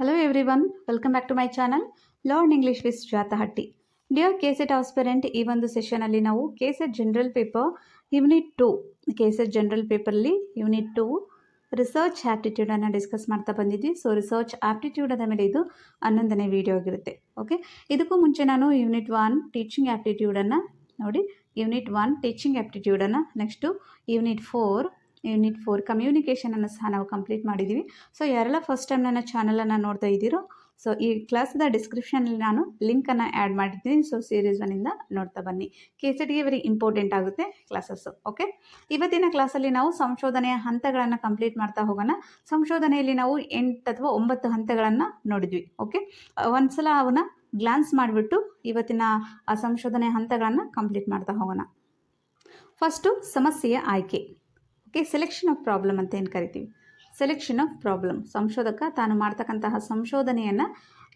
Hello everyone, welcome back to my channel Learn English with Jata Hatti. Dear K SET aspirant ಈ ಒಂದು ಸೆಷನಲ್ಲಿ ನಾವು K general paper unit two K general ಪೇಪರಲ್ಲಿ unit two research ಆ್ಯಪ್ಟಿಟ್ಯೂಡನ್ನು discuss ಮಾಡ್ತಾ ಬಂದಿದ್ವಿ. So research ಆ್ಯಪ್ಟಿಟ್ಯೂಡದ ಮೇಲೆ ಇದು ಹನ್ನೊಂದನೇ ವಿಡಿಯೋ ಆಗಿರುತ್ತೆ. ಓಕೆ ಇದಕ್ಕೂ ಮುಂಚೆ ನಾನು ಯೂನಿಟ್ ಒನ್ ಟೀಚಿಂಗ್ ಆ್ಯಪ್ಟಿಟ್ಯೂಡನ್ನು ನೋಡಿ unit one teaching ಆ್ಯಪ್ಟಿಟ್ಯೂಡನ್ನು next unit four unit four ಕಮ್ಯುನಿಕೇಷನನ್ನು ಸಹ ನಾವು ಕಂಪ್ಲೀಟ್ ಮಾಡಿದ್ದೀವಿ ಸೊ ಯಾರೆಲ್ಲ ಫಸ್ಟ್ ಟೈಮ್ ನನ್ನ ಚಾನಲನ್ನು ನೋಡ್ತಾ ಇದ್ದೀರೋ ಸೊ ಈ ಕ್ಲಾಸ್ದ ಡಿಸ್ಕ್ರಿಪ್ಷನಲ್ಲಿ ನಾನು ಲಿಂಕನ್ನು ಆ್ಯಡ್ ಮಾಡಿದ್ದೀನಿ. ಸೊ ಸೀರೀಸ್ ಒನ್ನಿಂದ ನೋಡ್ತಾ ಬನ್ನಿ. ಕೆ ಟಿಗೆ ವೆರಿ ಇಂಪಾರ್ಟೆಂಟ್ ಆಗುತ್ತೆ ಕ್ಲಾಸಸ್ಸು ಓಕೆ ಇವತ್ತಿನ ಕ್ಲಾಸಲ್ಲಿ ನಾವು ಸಂಶೋಧನೆಯ ಹಂತಗಳನ್ನು ಕಂಪ್ಲೀಟ್ ಮಾಡ್ತಾ ಹೋಗೋಣ. ಸಂಶೋಧನೆಯಲ್ಲಿ ನಾವು ಎಂಟು ಅಥವಾ ಒಂಬತ್ತು ಹಂತಗಳನ್ನು ನೋಡಿದ್ವಿ. ಓಕೆ ಒಂದ್ಸಲ ಅವನ್ನ ಗ್ಲಾನ್ಸ್ ಮಾಡಿಬಿಟ್ಟು ಇವತ್ತಿನ, ಆ ಸಂಶೋಧನೆ ಹಂತಗಳನ್ನು ಕಂಪ್ಲೀಟ್ ಮಾಡ್ತಾ ಹೋಗೋಣ. ಫಸ್ಟು ಸಮಸ್ಯೆಯ ಆಯ್ಕೆ. ಓಕೆ ಸೆಲೆಕ್ಷನ್ ಆಫ್ ಪ್ರಾಬ್ಲಮ್ ಅಂತ ಏನು ಕರಿತೀವಿ? ಸೆಲೆಕ್ಷನ್ ಆಫ್ ಪ್ರಾಬ್ಲಮ್ ಸಂಶೋಧಕ ತಾನು ಮಾಡ್ತಕ್ಕಂತಹ ಸಂಶೋಧನೆಯನ್ನು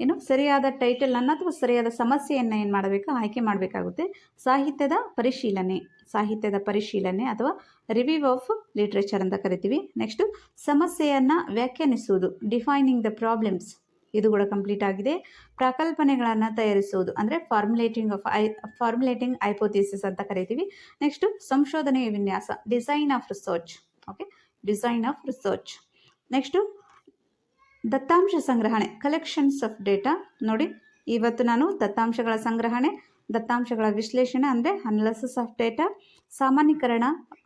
ಏನು ಸರಿಯಾದ ಟೈಟಲನ್ನು ಅಥವಾ ಸರಿಯಾದ ಸಮಸ್ಯೆಯನ್ನು ಏನು ಮಾಡಬೇಕು? ಆಯ್ಕೆ ಮಾಡಬೇಕಾಗುತ್ತೆ. ಸಾಹಿತ್ಯದ ಪರಿಶೀಲನೆ. ಸಾಹಿತ್ಯದ ಪರಿಶೀಲನೆ ಅಥವಾ ರಿವ್ಯೂ ಆಫ್ ಲಿಟ್ರೇಚರ್ ಅಂತ ಕರಿತೀವಿ. ನೆಕ್ಸ್ಟು ಸಮಸ್ಯೆಯನ್ನು ವ್ಯಾಖ್ಯಾನಿಸುವುದು. ಡಿಫೈನಿಂಗ್ ದ ಪ್ರಾಬ್ಲಮ್ಸ್ ಇದು ಕೂಡ ಕಂಪ್ಲೀಟ್ ಆಗಿದೆ. ಪ್ರಕಲ್ಪನೆಗಳನ್ನು ತಯಾರಿಸುವುದು ಅಂದರೆ formulating of I formulating hypothesis ಅಂತ ಕರಿತೀವಿ. ನೆಕ್ಸ್ಟು ಸಂಶೋಧನೆಯ ವಿನ್ಯಾಸ design of research okay design of research next ದತ್ತಾಂಶ ಸಂಗ್ರಹಣೆ ಕಲೆಕ್ಷನ್ಸ್ ಆಫ್ ಡೇಟಾ ನೋಡಿ, ಇವತ್ತು ನಾನು ದತ್ತಾಂಶಗಳ ಸಂಗ್ರಹಣೆ, ದತ್ತಾಂಶಗಳ ವಿಶ್ಲೇಷಣೆ ಅಂದರೆ ಅನಾಲಿಸಿಸ್ ಆಫ್ ಡೇಟಾ ಸಾಮಾನ್ಯೀಕರಣ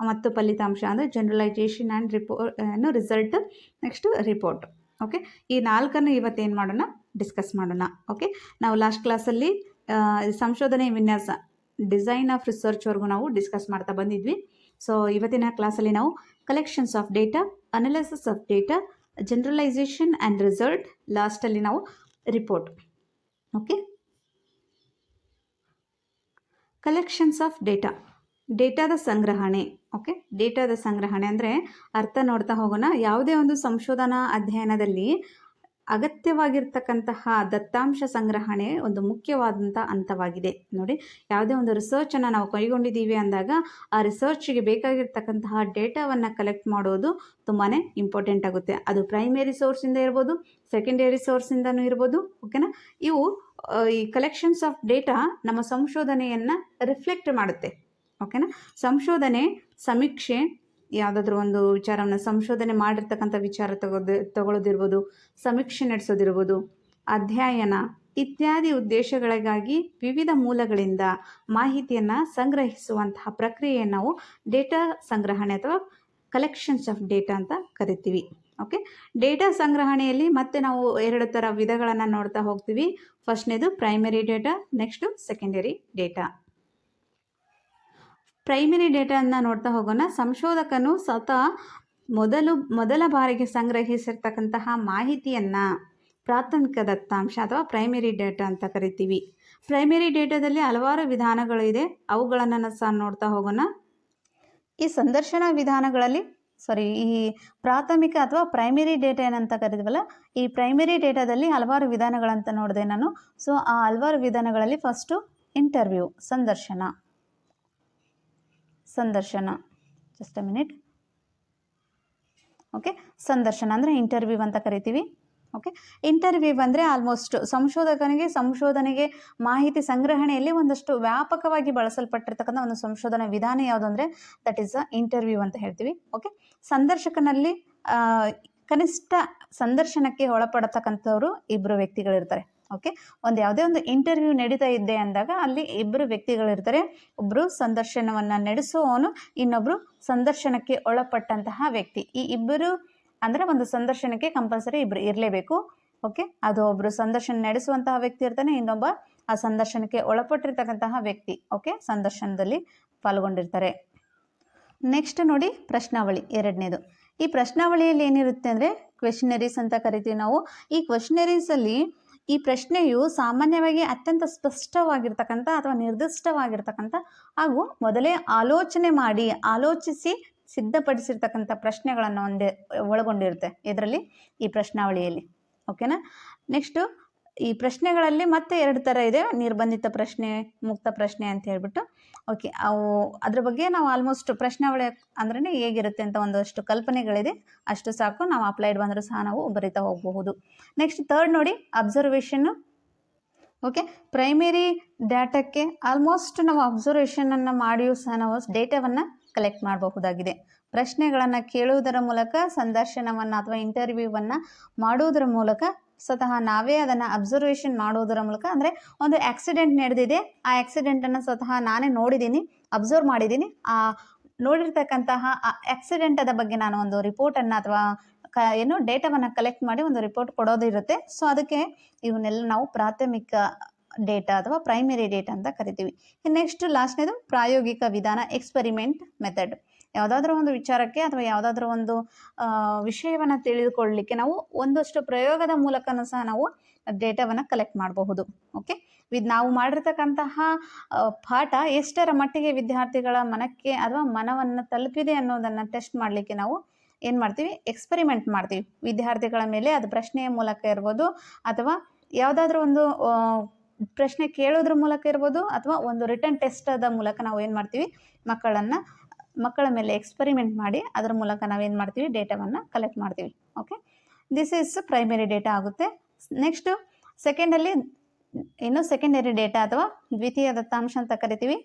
ಮತ್ತು ಫಲಿತಾಂಶ ಅಂದರೆ ಜನರಲೈಜೇಷನ್ ಆ್ಯಂಡ್ ರಿಪೋ ಏನು ರಿಸಲ್ಟ್ ನೆಕ್ಸ್ಟು ರಿಪೋರ್ಟ್ ಓಕೆ ಈ ನಾಲ್ಕನ್ನು ಇವತ್ತೇನು ಮಾಡೋಣ? ಡಿಸ್ಕಸ್ ಮಾಡೋಣ. ಓಕೆ ನಾವು ಲಾಸ್ಟ್ ಕ್ಲಾಸಲ್ಲಿ ಸಂಶೋಧನೆ ವಿನ್ಯಾಸ ಡಿಸೈನ್ ಆಫ್ ರಿಸರ್ಚ್ವರೆಗೂ ನಾವು ಡಿಸ್ಕಸ್ ಮಾಡ್ತಾ ಬಂದಿದ್ವಿ. ಸೊ ಇವತ್ತಿನ ಕ್ಲಾಸಲ್ಲಿ ನಾವು collections of data analysis of data generalisation and result ಲಾಸ್ಟಲ್ಲಿ ನಾವು report okay collections of data ಡೇಟಾದ ಸಂಗ್ರಹಣೆ ಓಕೆ ಡೇಟಾದ ಸಂಗ್ರಹಣೆ ಅಂದರೆ ಅರ್ಥ ನೋಡ್ತಾ ಹೋಗೋಣ. ಯಾವುದೇ ಒಂದು ಸಂಶೋಧನಾ ಅಧ್ಯಯನದಲ್ಲಿ ಅಗತ್ಯವಾಗಿರ್ತಕ್ಕಂತಹ ದತ್ತಾಂಶ ಸಂಗ್ರಹಣೆ ಒಂದು ಮುಖ್ಯವಾದಂಥ ಹಂತವಾಗಿದೆ. ನೋಡಿ, ಯಾವುದೇ ಒಂದು ರಿಸರ್ಚನ್ನು ನಾವು ಕೈಗೊಂಡಿದ್ದೀವಿ ಅಂದಾಗ ಆ ರಿಸರ್ಚ್ಗೆ ಬೇಕಾಗಿರ್ತಕ್ಕಂತಹ ಡೇಟಾವನ್ನು ಕಲೆಕ್ಟ್ ಮಾಡೋದು ತುಂಬಾ ಇಂಪಾರ್ಟೆಂಟ್ ಆಗುತ್ತೆ. ಅದು ಪ್ರೈಮರಿ ಸೋರ್ಸಿಂದ ಇರ್ಬೋದು ಸೆಕೆಂಡರಿ ಸೋರ್ಸಿಂದನೂ ಇರ್ಬೋದು ಓಕೆನಾ ಇವು ಈ ಕಲೆಕ್ಷನ್ಸ್ ಆಫ್ ಡೇಟಾ ನಮ್ಮ ಸಂಶೋಧನೆಯನ್ನು ರಿಫ್ಲೆಕ್ಟ್ ಮಾಡುತ್ತೆ. ಓಕೆನಾ? ಸಂಶೋಧನೆ, ಸಮೀಕ್ಷೆ, ಯಾವುದಾದ್ರೂ ಒಂದು ವಿಚಾರವನ್ನು ಸಂಶೋಧನೆ ಮಾಡಿರ್ತಕ್ಕಂಥ ವಿಚಾರ ತಗೋದು ತಗೊಳ್ಳೋದಿರ್ಬೋದು ಸಮೀಕ್ಷೆ ನಡೆಸೋದಿರ್ಬೋದು, ಅಧ್ಯಯನ ಇತ್ಯಾದಿ ಉದ್ದೇಶಗಳಿಗಾಗಿ ವಿವಿಧ ಮೂಲಗಳಿಂದ ಮಾಹಿತಿಯನ್ನು ಸಂಗ್ರಹಿಸುವಂತಹ ಪ್ರಕ್ರಿಯೆಯನ್ನು ನಾವು ಡೇಟಾ ಸಂಗ್ರಹಣೆ ಅಥವಾ ಕಲೆಕ್ಷನ್ಸ್ ಆಫ್ ಡೇಟಾ ಅಂತ ಕರಿತೀವಿ. ಓಕೆ? ಡೇಟಾ ಸಂಗ್ರಹಣೆಯಲ್ಲಿ ಮತ್ತೆ ನಾವು ಎರಡು ಥರ ವಿಧಗಳನ್ನು ನೋಡ್ತಾ ಹೋಗ್ತೀವಿ. ಫಸ್ಟ್ನೇದು primary data next secondary data primary ಡೇಟಾನ ನೋಡ್ತಾ ಹೋಗೋಣ. ಸಂಶೋಧಕನು ಸ್ವತಃ ಮೊದಲು, ಮೊದಲ ಬಾರಿಗೆ ಸಂಗ್ರಹಿಸಿರ್ತಕ್ಕಂತಹ ಮಾಹಿತಿಯನ್ನು ಪ್ರಾಥಮಿಕ ದತ್ತಾಂಶ ಅಥವಾ ಪ್ರೈಮರಿ ಡೇಟಾ ಅಂತ ಕರಿತೀವಿ. ಪ್ರೈಮರಿ ಡೇಟಾದಲ್ಲಿ ಹಲವಾರು ವಿಧಾನಗಳು ಇದೆ. ಅವುಗಳನ್ನು ಸಹ ನೋಡ್ತಾ ಹೋಗೋಣ. ಈ ಸಂದರ್ಶನ ವಿಧಾನಗಳಲ್ಲಿ ಸಾರಿ ಈ ಪ್ರಾಥಮಿಕ ಅಥವಾ ಪ್ರೈಮರಿ ಡೇಟಾ ಏನಂತ ಕರಿತೀವಲ್ಲ, ಈ ಪ್ರೈಮರಿ ಡೇಟಾದಲ್ಲಿ ಹಲವಾರು ವಿಧಾನಗಳಂತ ನೋಡಿದೆ ನಾನು. ಸೊ ಆ ಹಲವಾರು ವಿಧಾನಗಳಲ್ಲಿ ಫಸ್ಟು ಇಂಟರ್ವ್ಯೂ ಸಂದರ್ಶನ. ಸಂದರ್ಶನ. ಜಸ್ಟ್ ಅ ಮಿನಿಟ್ ಓಕೆ ಸಂದರ್ಶನ ಅಂದರೆ ಇಂಟರ್ವ್ಯೂ ಅಂತ ಕರಿತೀವಿ. ಓಕೆ ಇಂಟರ್ವ್ಯೂ ಅಂದರೆ ಆಲ್ಮೋಸ್ಟ್ ಸಂಶೋಧಕನಿಗೆ, ಸಂಶೋಧನೆಗೆ ಮಾಹಿತಿ ಸಂಗ್ರಹಣೆಯಲ್ಲಿ ಒಂದಷ್ಟು ವ್ಯಾಪಕವಾಗಿ ಬಳಸಲ್ಪಟ್ಟಿರ್ತಕ್ಕಂಥ ಒಂದು ಸಂಶೋಧನಾ ವಿಧಾನ ಯಾವುದು ಅಂದರೆ ದಟ್ ಈಸ್ ಅ ಇಂಟರ್ವ್ಯೂ ಅಂತ ಹೇಳ್ತೀವಿ. ಓಕೆ ಸಂದರ್ಶಕನಲ್ಲಿ ಕನಿಷ್ಠ ಸಂದರ್ಶನಕ್ಕೆ ಒಳಪಡತಕ್ಕಂಥವ್ರು ಇಬ್ಬರು ವ್ಯಕ್ತಿಗಳಿರ್ತಾರೆ. ಓಕೆ ಒಂದು ಯಾವುದೇ ಒಂದು ಇಂಟರ್ವ್ಯೂ ನಡೀತಾ ಇದ್ದೆ ಅಂದಾಗ ಅಲ್ಲಿ ಇಬ್ಬರು ವ್ಯಕ್ತಿಗಳಿರ್ತಾರೆ. ಒಬ್ಬರು ಸಂದರ್ಶನವನ್ನು ನಡೆಸುವವನು ಇನ್ನೊಬ್ಬರು ಸಂದರ್ಶನಕ್ಕೆ ಒಳಪಟ್ಟಂತಹ ವ್ಯಕ್ತಿ. ಈ ಇಬ್ಬರು ಅಂದರೆ ಒಂದು ಸಂದರ್ಶನಕ್ಕೆ ಕಂಪಲ್ಸರಿ ಇಬ್ಬರು ಇರಲೇಬೇಕು. ಓಕೆ ಅದು ಒಬ್ಬರು ಸಂದರ್ಶನ ನಡೆಸುವಂತಹ ವ್ಯಕ್ತಿ ಇರ್ತಾನೆ, ಇನ್ನೊಬ್ಬ ಆ ಸಂದರ್ಶನಕ್ಕೆ ಒಳಪಟ್ಟಿರ್ತಕ್ಕಂತಹ ವ್ಯಕ್ತಿ. ಓಕೆ ಸಂದರ್ಶನದಲ್ಲಿ ಪಾಲ್ಗೊಂಡಿರ್ತಾರೆ. ನೆಕ್ಸ್ಟ್ ನೋಡಿ ಪ್ರಶ್ನಾವಳಿ, ಎರಡನೇದು. ಈ ಪ್ರಶ್ನಾವಳಿಯಲ್ಲಿ ಏನಿರುತ್ತೆ ಅಂದರೆ ಕ್ವೆಶನರೀಸ್ ಅಂತ ಕರಿತೀವಿ ನಾವು. ಈ ಕ್ವೆಶನರೀಸಲ್ಲಿ ಈ ಪ್ರಶ್ನೆಯು ಸಾಮಾನ್ಯವಾಗಿ ಅತ್ಯಂತ ಸ್ಪಷ್ಟವಾಗಿರ್ತಕ್ಕಂಥ ಅಥವಾ ನಿರ್ದಿಷ್ಟವಾಗಿರ್ತಕ್ಕಂಥ ಹಾಗೂ ಮೊದಲೇ ಆಲೋಚನೆ ಮಾಡಿ, ಆಲೋಚಿಸಿ ಸಿದ್ಧಪಡಿಸಿರ್ತಕ್ಕಂಥ ಪ್ರಶ್ನೆಗಳನ್ನು ಒಂದೇ ಒಳಗೊಂಡಿರುತ್ತೆ ಇದರಲ್ಲಿ ಈ ಪ್ರಶ್ನಾವಳಿಯಲ್ಲಿ. ಓಕೆನಾ ನೆಕ್ಸ್ಟು ಈ ಪ್ರಶ್ನೆಗಳಲ್ಲಿ ಮತ್ತೆ ಎರಡು ಥರ ಇದೆ. ನಿರ್ಬಂಧಿತ ಪ್ರಶ್ನೆ, ಮುಕ್ತ ಪ್ರಶ್ನೆ ಅಂತ ಹೇಳ್ಬಿಟ್ಟು. ಓಕೆ ಅವು ಅದ್ರ ಬಗ್ಗೆ ನಾವು ಆಲ್ಮೋಸ್ಟ್ ಪ್ರಶ್ನಾವಳಿ ಅಂದ್ರೆ ಹೇಗಿರುತ್ತೆ ಅಂತ ಒಂದಷ್ಟು ಕಲ್ಪನೆಗಳಿದೆ. ಅಷ್ಟು ಸಾಕು, ನಾವು ಅಪ್ಲೈಡ್ ಬಂದರೂ ಸಹ ನಾವು ಬರಿತಾ ಹೋಗಬಹುದು. ನೆಕ್ಸ್ಟ್ ಥರ್ಡ್ ನೋಡಿ ಅಬ್ಸರ್ವೇಷನ್ನು ಓಕೆ ಪ್ರೈಮರಿ ಡಾಟಾಕ್ಕೆ ಆಲ್ಮೋಸ್ಟ್ ನಾವು ಅಬ್ಸರ್ವೇಷನನ್ನು ಮಾಡಿಯೂ ಸಹ ನಾವು ಡೇಟಾವನ್ನು ಕಲೆಕ್ಟ್ ಮಾಡಬಹುದಾಗಿದೆ. ಪ್ರಶ್ನೆಗಳನ್ನು ಕೇಳುವುದರ ಮೂಲಕ, ಸಂದರ್ಶನವನ್ನು ಅಥವಾ ಇಂಟರ್ವ್ಯೂವನ್ನು ಮಾಡುವುದರ ಮೂಲಕ ಸ್ವತಃ ನಾವೇ ಅದನ್ನು ಅಬ್ಸರ್ವೇಷನ್ ಮಾಡೋದರ ಮೂಲಕ ಅಂದರೆ ಒಂದು ಆಕ್ಸಿಡೆಂಟ್ ನಡೆದಿದೆ, ಆ ಆಕ್ಸಿಡೆಂಟನ್ನು ಸ್ವತಃ ನಾನೇ ನೋಡಿದ್ದೀನಿ ಅಬ್ಸರ್ವ್ ಮಾಡಿದ್ದೀನಿ. ಆ ನೋಡಿರ್ತಕ್ಕಂತಹ ಆ ಆಕ್ಸಿಡೆಂಟದ ಬಗ್ಗೆ ನಾನು ಒಂದು ರಿಪೋರ್ಟನ್ನು ಅಥವಾ ಕ ಏನು ಡೇಟಾವನ್ನು ಕಲೆಕ್ಟ್ ಮಾಡಿ ಒಂದು ರಿಪೋರ್ಟ್ ಕೊಡೋದಿರುತ್ತೆ ಸೊ ಅದಕ್ಕೆ ಇವನ್ನೆಲ್ಲ ನಾವು ಪ್ರಾಥಮಿಕ ಡೇಟಾ ಅಥವಾ ಪ್ರೈಮರಿ ಡೇಟಾ ಅಂತ ಕರಿತೀವಿ. ನೆಕ್ಸ್ಟ್ ಲಾಸ್ಟ್ನೇದು ಪ್ರಾಯೋಗಿಕ ವಿಧಾನ ಎಕ್ಸ್ಪೆರಿಮೆಂಟ್ ಮೆಥಡ್ ಯಾವುದಾದ್ರೂ ಒಂದು ವಿಚಾರಕ್ಕೆ ಅಥವಾ ಯಾವುದಾದ್ರೂ ಒಂದು ವಿಷಯವನ್ನು ತಿಳಿದುಕೊಳ್ಳಲಿಕ್ಕೆ ನಾವು ಒಂದಷ್ಟು ಪ್ರಯೋಗದ ಮೂಲಕನೂ ಸಹ ನಾವು ಡೇಟಾವನ್ನು ಕಲೆಕ್ಟ್ ಮಾಡಬಹುದು. ಓಕೆ? ವಿದ್ ನಾವು ಮಾಡಿರ್ತಕ್ಕಂತಹ ಪಾಠ ಎಷ್ಟರ ಮಟ್ಟಿಗೆ ವಿದ್ಯಾರ್ಥಿಗಳ ಮನಕ್ಕೆ ಅಥವಾ ಮನವನ್ನು ತಲುಪಿದೆ ಅನ್ನೋದನ್ನು ಟೆಸ್ಟ್ ಮಾಡಲಿಕ್ಕೆ ನಾವು ಏನು ಮಾಡ್ತೀವಿ? ಎಕ್ಸ್ಪರಿಮೆಂಟ್ ಮಾಡ್ತೀವಿ. ವಿದ್ಯಾರ್ಥಿಗಳ ಮೇಲೆ ಅದು ಪ್ರಶ್ನೆಯ ಮೂಲಕ ಇರ್ಬೋದು ಅಥವಾ ಯಾವುದಾದ್ರೂ ಒಂದು ಪ್ರಶ್ನೆ ಕೇಳೋದ್ರ ಮೂಲಕ ಇರ್ಬೋದು ಅಥವಾ ಒಂದು ರಿಟರ್ನ್ ಟೆಸ್ಟದ ಮೂಲಕ ನಾವು ಏನು ಮಾಡ್ತೀವಿ? ಮಕ್ಕಳನ್ನು ಮಕ್ಕಳ ಮೇಲೆ ಎಕ್ಸ್ಪರಿಮೆಂಟ್ ಮಾಡಿ ಅದರ ಮೂಲಕ ನಾವೇನು ಮಾಡ್ತೀವಿ ಡೇಟಾವನ್ನು ಕಲೆಕ್ಟ್ ಮಾಡ್ತೀವಿ okay this is primary data ಆಗುತ್ತೆ. ನೆಕ್ಸ್ಟು ಸೆಕೆಂಡಲ್ಲಿ ಇನ್ನು ಸೆಕೆಂಡರಿ ಡೇಟಾ ಅಥವಾ ದ್ವಿತೀಯ ದತ್ತಾಂಶ ಅಂತ ಕರಿತೀವಿ.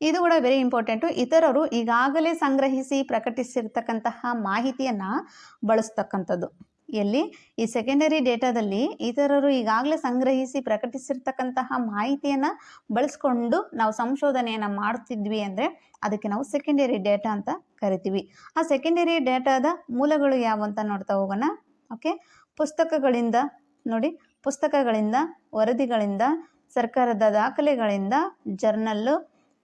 ಇದು ಕೂಡ ವೆರಿ ಇಂಪಾರ್ಟೆಂಟು ಇತರರು ಈಗಾಗಲೇ ಸಂಗ್ರಹಿಸಿ ಪ್ರಕಟಿಸಿರ್ತಕ್ಕಂತಹ ಮಾಹಿತಿಯನ್ನು ಬಳಸ್ತಕ್ಕಂಥದ್ದು. ಎಲ್ಲಿ? ಈ ಸೆಕೆಂಡರಿ ಡೇಟಾದಲ್ಲಿ ಇತರರು ಈಗಾಗಲೇ ಸಂಗ್ರಹಿಸಿ ಪ್ರಕಟಿಸಿರ್ತಕ್ಕಂತಹ ಮಾಹಿತಿಯನ್ನು ಬಳಸ್ಕೊಂಡು ನಾವು ಸಂಶೋಧನೆಯನ್ನು ಮಾಡ್ತಿದ್ವಿ ಅಂದರೆ ಅದಕ್ಕೆ ನಾವು ಸೆಕೆಂಡರಿ ಡೇಟಾ ಅಂತ ಕರಿತೀವಿ. ಆ ಸೆಕೆಂಡರಿ ಡೇಟಾದ ಮೂಲಗಳು ಯಾವು ಅಂತ ನೋಡ್ತಾ ಹೋಗೋಣ. ಓಕೆ ಪುಸ್ತಕಗಳಿಂದ ನೋಡಿ, ಪುಸ್ತಕಗಳಿಂದ, ವರದಿಗಳಿಂದ, ಸರ್ಕಾರದ ದಾಖಲೆಗಳಿಂದ ಜರ್ನಲ್ಲು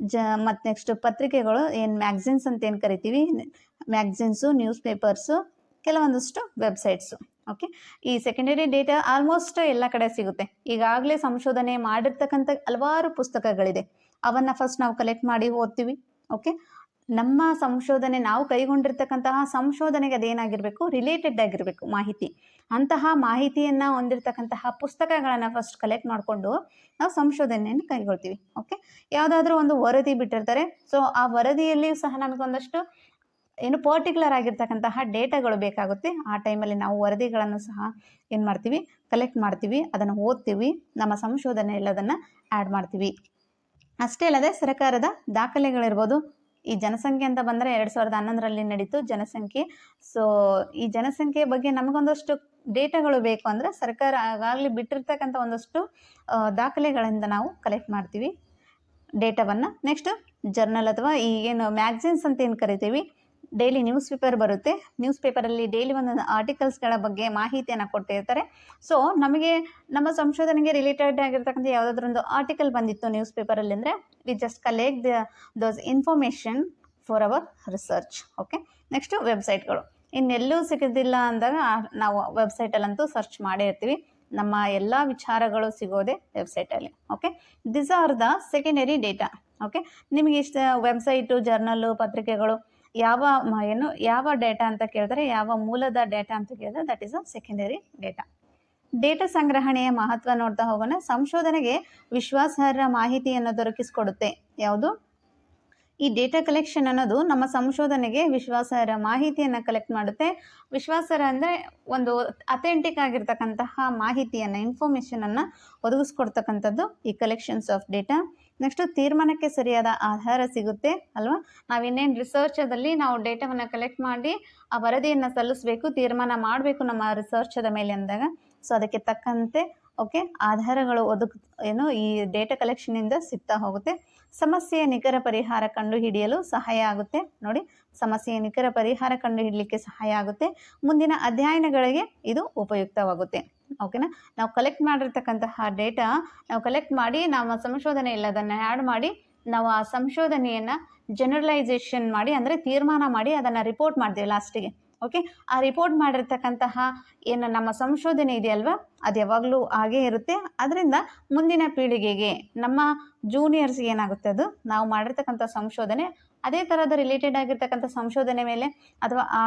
ಜ, ಮತ್ತು ನೆಕ್ಸ್ಟ್ ಪತ್ರಿಕೆಗಳು ಏನು ಮ್ಯಾಗ್ಝಿನ್ಸ್ ಅಂತ ಏನು ಕರಿತೀವಿ? ಮ್ಯಾಗ್ಝಿನ್ಸು ನ್ಯೂಸ್ ಪೇಪರ್ಸು ಕೆಲವೊಂದಷ್ಟು ವೆಬ್ಸೈಟ್ಸು ಓಕೆ ಈ ಸೆಕೆಂಡರಿ ಡೇಟಾ ಆಲ್ಮೋಸ್ಟ್ ಎಲ್ಲ ಕಡೆ ಸಿಗುತ್ತೆ. ಈಗಾಗಲೇ ಸಂಶೋಧನೆ ಮಾಡಿರ್ತಕ್ಕಂಥ ಹಲವಾರು ಪುಸ್ತಕಗಳಿದೆ. ಅವನ್ನು ಫಸ್ಟ್ ನಾವು ಕಲೆಕ್ಟ್ ಮಾಡಿ ಓದ್ತೀವಿ. ಓಕೆ ನಮ್ಮ ಸಂಶೋಧನೆ, ನಾವು ಕೈಗೊಂಡಿರ್ತಕ್ಕಂತಹ ಸಂಶೋಧನೆಗೆ ಅದೇನಾಗಿರಬೇಕು? ರಿಲೇಟೆಡ್ ಆಗಿರಬೇಕು ಮಾಹಿತಿ. ಅಂತಹ ಮಾಹಿತಿಯನ್ನು ಹೊಂದಿರತಕ್ಕಂತಹ ಪುಸ್ತಕಗಳನ್ನು ಫಸ್ಟ್ ಕಲೆಕ್ಟ್ ಮಾಡಿಕೊಂಡು ನಾವು ಸಂಶೋಧನೆಯನ್ನು ಕೈಗೊಳ್ತೀವಿ. ಓಕೆ ಯಾವುದಾದ್ರೂ ಒಂದು ವರದಿ ಬಿಟ್ಟಿರ್ತಾರೆ. ಸೊ ಆ ವರದಿಯಲ್ಲಿಯೂ ಸಹ ನಮಗೊಂದಷ್ಟು ಏನು ಪರ್ಟಿಕ್ಯುಲರ್ ಆಗಿರ್ತಕ್ಕಂತಹ ಡೇಟಾಗಳು ಬೇಕಾಗುತ್ತೆ. ಆ ಟೈಮಲ್ಲಿ ನಾವು ವರದಿಗಳನ್ನು ಸಹ ಏನು ಮಾಡ್ತೀವಿ? ಕಲೆಕ್ಟ್ ಮಾಡ್ತೀವಿ. ಅದನ್ನು ಓದ್ತೀವಿ. ನಮ್ಮ ಸಂಶೋಧನೆ ಎಲ್ಲದನ್ನು ಆ್ಯಡ್ ಮಾಡ್ತೀವಿ. ಅಷ್ಟೇ ಅಲ್ಲದೆ ಸರ್ಕಾರದ ದಾಖಲೆಗಳಿರ್ಬೋದು. ಈ ಜನಸಂಖ್ಯೆ ಅಂತ ಬಂದರೆ ಎರಡು ಸಾವಿರದ ಹನ್ನೊಂದರಲ್ಲಿ ನಡೀತು ಜನಸಂಖ್ಯೆ. ಸೊ ಈ ಜನಸಂಖ್ಯೆ ಬಗ್ಗೆ ನಮಗೊಂದಷ್ಟು ಡೇಟಾಗಳು ಬೇಕು ಅಂದರೆ ಸರ್ಕಾರ ಆಗಾಗಲೇ ಬಿಟ್ಟಿರ್ತಕ್ಕಂಥ ಒಂದಷ್ಟು ದಾಖಲೆಗಳಿಂದ ನಾವು ಕಲೆಕ್ಟ್ ಮಾಡ್ತೀವಿ. ಡೇಟಾವನ್ನು. ನೆಕ್ಸ್ಟ್ ಜರ್ನಲ್ ಅಥವಾ ಈ ಏನು ಮ್ಯಾಗ್ಝಿನ್ಸ್ ಅಂತ ಏನು ಕರಿತೀವಿ? ಡೈಲಿ ನ್ಯೂಸ್ ಪೇಪರ್ ಬರುತ್ತೆ. ನ್ಯೂಸ್ ಪೇಪರಲ್ಲಿ ಡೈಲಿ ಒಂದೊಂದು ಆರ್ಟಿಕಲ್ಸ್ಗಳ ಬಗ್ಗೆ ಮಾಹಿತಿಯನ್ನು ಕೊಟ್ಟಿರ್ತಾರೆ. ಸೊ ನಮಗೆ ನಮ್ಮ ಸಂಶೋಧನೆಗೆ ರಿಲೇಟೆಡ್ ಆಗಿರ್ತಕ್ಕಂಥ ಯಾವುದಾದ್ರೊಂದು ಆರ್ಟಿಕಲ್ ಬಂದಿತ್ತು ನ್ಯೂಸ್ ಪೇಪರಲ್ಲಿ ಅಂದರೆ we just collect the those information for our research okay next ವೆಬ್ಸೈಟ್ಗಳು ಇನ್ನೆಲ್ಲೂ ಸಿಗೋದಿಲ್ಲ ಅಂದಾಗ, ನಾವು ವೆಬ್ಸೈಟಲ್ಲಂತೂ ಸರ್ಚ್ ಮಾಡೇ ಇರ್ತೀವಿ. ನಮ್ಮ ಎಲ್ಲ ವಿಚಾರಗಳು ಸಿಗೋದೆ ವೆಬ್ಸೈಟಲ್ಲಿ okay this are the secondary data okay ನಿಮಗೆ ಇಷ್ಟ ವೆಬ್ಸೈಟು ಜರ್ನಲ್ಲು ಪತ್ರಿಕೆಗಳು ಯಾವ ಏನು, ಯಾವ ಡೇಟಾ ಅಂತ ಕೇಳಿದ್ರೆ ಯಾವ ಮೂಲದ ಡೇಟಾ ಅಂತ ಕೇಳಿದ್ರೆ that is a secondary data data ಸಂಗ್ರಹಣೆಯ ಮಹತ್ವ ನೋಡ್ತಾ ಹೋಗೋಣ. ಸಂಶೋಧನೆಗೆ ವಿಶ್ವಾಸಾರ್ಹ ಮಾಹಿತಿಯನ್ನು ದೊರಕಿಸಿಕೊಡುತ್ತೆ. ಯಾವುದು? ಈ ಡೇಟಾ ಕಲೆಕ್ಷನ್ ಅನ್ನೋದು ನಮ್ಮ ಸಂಶೋಧನೆಗೆ ವಿಶ್ವಾಸಾರ್ಹ ಮಾಹಿತಿಯನ್ನು ಕಲೆಕ್ಟ್ ಮಾಡುತ್ತೆ. ವಿಶ್ವಾಸಾರ್ಹ ಅಂದರೆ ಒಂದು ಅಥೆಂಟಿಕ್ ಆಗಿರ್ತಕ್ಕಂತಹ ಮಾಹಿತಿಯನ್ನು ಇನ್ಫಾರ್ಮೇಷನನ್ನು ಒದಗಿಸ್ಕೊಡ್ತಕ್ಕಂಥದ್ದು ಈ ಕಲೆಕ್ಷನ್ಸ್ ಆಫ್ ಡೇಟಾ ನೆಕ್ಸ್ಟು ತೀರ್ಮಾನಕ್ಕೆ ಸರಿಯಾದ ಆಧಾರ ಸಿಗುತ್ತೆ ಅಲ್ವಾ? ನಾವಿನ್ನೇನು ರಿಸರ್ಚದಲ್ಲಿ ನಾವು ಡೇಟಾವನ್ನು ಕಲೆಕ್ಟ್ ಮಾಡಿ ಆ ವರದಿಯನ್ನು ಸಲ್ಲಿಸಬೇಕು, ತೀರ್ಮಾನ ಮಾಡಬೇಕು ನಮ್ಮ ರಿಸರ್ಚದ ಮೇಲೆ ಅಂದಾಗ. ಸೊ ಅದಕ್ಕೆ ತಕ್ಕಂತೆ ಓಕೆ ಆಧಾರಗಳು ಒದಗ, ಏನು ಈ ಡೇಟಾ ಕಲೆಕ್ಷನಿಂದ ಸಿಗ್ತಾ ಹೋಗುತ್ತೆ. ಸಮಸ್ಯೆಯ ನಿಖರ ಪರಿಹಾರ ಕಂಡುಹಿಡಿಯಲು ಸಹಾಯ ಆಗುತ್ತೆ. ನೋಡಿ, ಸಮಸ್ಯೆಯ ನಿಖರ ಪರಿಹಾರ ಕಂಡುಹಿಡಲಿಕ್ಕೆ ಸಹಾಯ ಆಗುತ್ತೆ. ಮುಂದಿನ ಅಧ್ಯಯನಗಳಿಗೆ ಇದು ಉಪಯುಕ್ತವಾಗುತ್ತೆ. ಓಕೆನಾ ನಾವು ಕಲೆಕ್ಟ್ ಮಾಡಿರ್ತಕ್ಕಂತಹ ಡೇಟಾ ನಾವು ಕಲೆಕ್ಟ್ ಮಾಡಿ ನಮ್ಮ ಸಂಶೋಧನೆ ಎಲ್ಲದನ್ನು ಆ್ಯಡ್ ಮಾಡಿ, ನಾವು ಆ ಸಂಶೋಧನೆಯನ್ನು ಜನರಲೈಸೇಷನ್ ಮಾಡಿ, ಅಂದರೆ ತೀರ್ಮಾನ ಮಾಡಿ, ಅದನ್ನು ರಿಪೋರ್ಟ್ ಮಾಡ್ತೀವಿ ಲಾಸ್ಟಿಗೆ ಓಕೆ ಆ ರಿಪೋರ್ಟ್ ಮಾಡಿರ್ತಕ್ಕಂತಹ ಏನು ನಮ್ಮ ಸಂಶೋಧನೆ ಇದೆಯಲ್ವಾ? ಅದು ಯಾವಾಗಲೂ ಹಾಗೇ ಇರುತ್ತೆ. ಅದರಿಂದ ಮುಂದಿನ ಪೀಳಿಗೆಗೆ, ನಮ್ಮ ಜೂನಿಯರ್ಸ್ ಏನಾಗುತ್ತೆ ಅದು? ನಾವು ಮಾಡಿರ್ತಕ್ಕಂಥ ಸಂಶೋಧನೆ, ಅದೇ ಥರದ ರಿಲೇಟೆಡ್ ಆಗಿರ್ತಕ್ಕಂಥ ಸಂಶೋಧನೆ ಮೇಲೆ ಅಥವಾ ಆ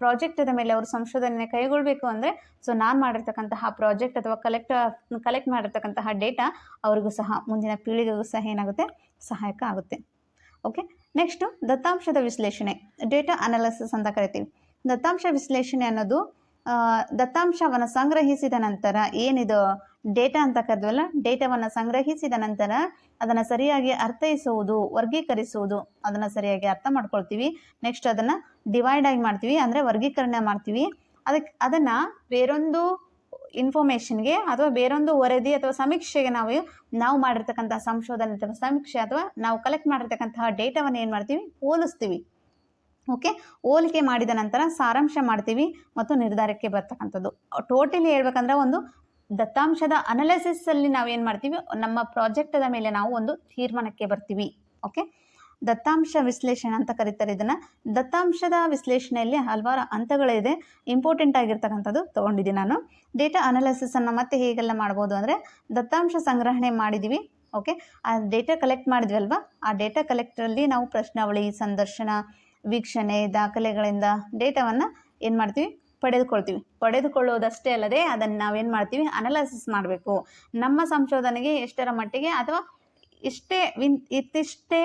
ಪ್ರಾಜೆಕ್ಟದ ಮೇಲೆ ಅವರು ಸಂಶೋಧನೆ ಕೈಗೊಳ್ಳಬೇಕು ಅಂದರೆ ಸೊ ನಾನು ಮಾಡಿರ್ತಕ್ಕಂತಹ ಪ್ರಾಜೆಕ್ಟ್ ಅಥವಾ ಕಲೆಕ್ಟ್ ಕಲೆಕ್ಟ್ ಮಾಡಿರ್ತಕ್ಕಂತಹ ಡೇಟಾ ಅವ್ರಿಗೂ ಸಹ ಮುಂದಿನ ಪೀಳಿಗೆಗೂ ಸಹ ಏನಾಗುತ್ತೆ? ಸಹಾಯಕ ಆಗುತ್ತೆ. ಓಕೆ ನೆಕ್ಸ್ಟು ದತ್ತಾಂಶದ ವಿಶ್ಲೇಷಣೆ ಡೇಟಾ ಅನಾಲಿಸಿಸ್ ಅಂತ ಕರಿತೀವಿ. ದತ್ತಾಂಶ ವಿಶ್ಲೇಷಣೆ ಅನ್ನೋದು ದತ್ತಾಂಶವನ್ನು ಸಂಗ್ರಹಿಸಿದ ನಂತರ ಏನಿದು? ಡೇಟಾ ಅಂತ ಕರೆದ್ವಲ್ಲ? ಡೇಟಾವನ್ನು ಸಂಗ್ರಹಿಸಿದ ನಂತರ ಅದನ್ನು ಸರಿಯಾಗಿ ಅರ್ಥೈಸುವುದು, ವರ್ಗೀಕರಿಸುವುದು, ಅದನ್ನು ಸರಿಯಾಗಿ ಅರ್ಥ ಮಾಡ್ಕೊಳ್ತೀವಿ. ನೆಕ್ಸ್ಟ್ ಅದನ್ನು ಡಿವೈಡ್ ಆಗಿ ಮಾಡ್ತೀವಿ, ಅಂದರೆ ವರ್ಗೀಕರಣ ಮಾಡ್ತೀವಿ. ಅದಕ್ಕೆ ಅದನ್ನು ಬೇರೊಂದು ಇನ್ಫಾರ್ಮೇಷನ್ಗೆ ಅಥವಾ ಬೇರೊಂದು ವರದಿ ಅಥವಾ ಸಮೀಕ್ಷೆಗೆ ನಾವು ನಾವು ಮಾಡಿರ್ತಕ್ಕಂಥ ಸಂಶೋಧನೆ ಅಥವಾ ಸಮೀಕ್ಷೆ ಅಥವಾ ನಾವು ಕಲೆಕ್ಟ್ ಮಾಡಿರ್ತಕ್ಕಂತಹ ಡೇಟಾವನ್ನು ಏನು ಮಾಡ್ತೀವಿ? ಹೋಲಿಸ್ತೀವಿ. ಓಕೆ ಹೋಲಿಕೆ ಮಾಡಿದ ನಂತರ ಸಾರಾಂಶ ಮಾಡ್ತೀವಿ ಮತ್ತು ನಿರ್ಧಾರಕ್ಕೆ ಬರ್ತಕ್ಕಂಥದ್ದು. ಟೋಟಲಿ ಹೇಳ್ಬೇಕಂದ್ರೆ ಒಂದು ದತ್ತಾಂಶದ ಅನಾಲಿಸಿಸಲ್ಲಿ ನಾವು ಏನು ಮಾಡ್ತೀವಿ? ನಮ್ಮ ಪ್ರಾಜೆಕ್ಟದ ಮೇಲೆ ನಾವು ಒಂದು ತೀರ್ಮಾನಕ್ಕೆ ಬರ್ತೀವಿ. ಓಕೆ ದತ್ತಾಂಶ ವಿಶ್ಲೇಷಣೆ ಅಂತ ಕರೀತಾರೆ ಇದನ್ನು. ದತ್ತಾಂಶದ ವಿಶ್ಲೇಷಣೆಯಲ್ಲಿ ಹಲವಾರು ಹಂತಗಳಿದೆ. ಇಂಪಾರ್ಟೆಂಟ್ ಆಗಿರ್ತಕ್ಕಂಥದ್ದು ತೊಗೊಂಡಿದ್ದೀನಿ ನಾನು. ಡೇಟಾ ಅನಾಲಿಸಿಸನ್ನು ಮತ್ತೆ ಹೇಗೆಲ್ಲ ಮಾಡ್ಬೋದು ಅಂದರೆ ದತ್ತಾಂಶ ಸಂಗ್ರಹಣೆ ಮಾಡಿದ್ದೀವಿ ಓಕೆ ಆ ಡೇಟಾ ಕಲೆಕ್ಟ್ ಮಾಡಿದ್ವಿ ಅಲ್ವಾ? ಆ ಡೇಟಾ ಕಲೆಕ್ಟರಲ್ಲಿ ನಾವು ಪ್ರಶ್ನಾವಳಿ, ಸಂದರ್ಶನ ವೀಕ್ಷಣೆ ದಾಖಲೆಗಳಿಂದ ಡೇಟಾವನ್ನು ಏನು ಮಾಡ್ತೀವಿ? ಪಡೆದುಕೊಳ್ತೀವಿ. ಪಡೆದುಕೊಳ್ಳೋದಷ್ಟೇ ಅಲ್ಲದೆ ಅದನ್ನು ನಾವೇನು ಮಾಡ್ತೀವಿ? ಅನಲೈಸಿಸ್ ಮಾಡಬೇಕು. ನಮ್ಮ ಸಂಶೋಧನೆಗೆ ಎಷ್ಟರ ಮಟ್ಟಿಗೆ ಅಥವಾ ಇಷ್ಟೇ ವಿನ್, ಇತ್ತಿಷ್ಟೇ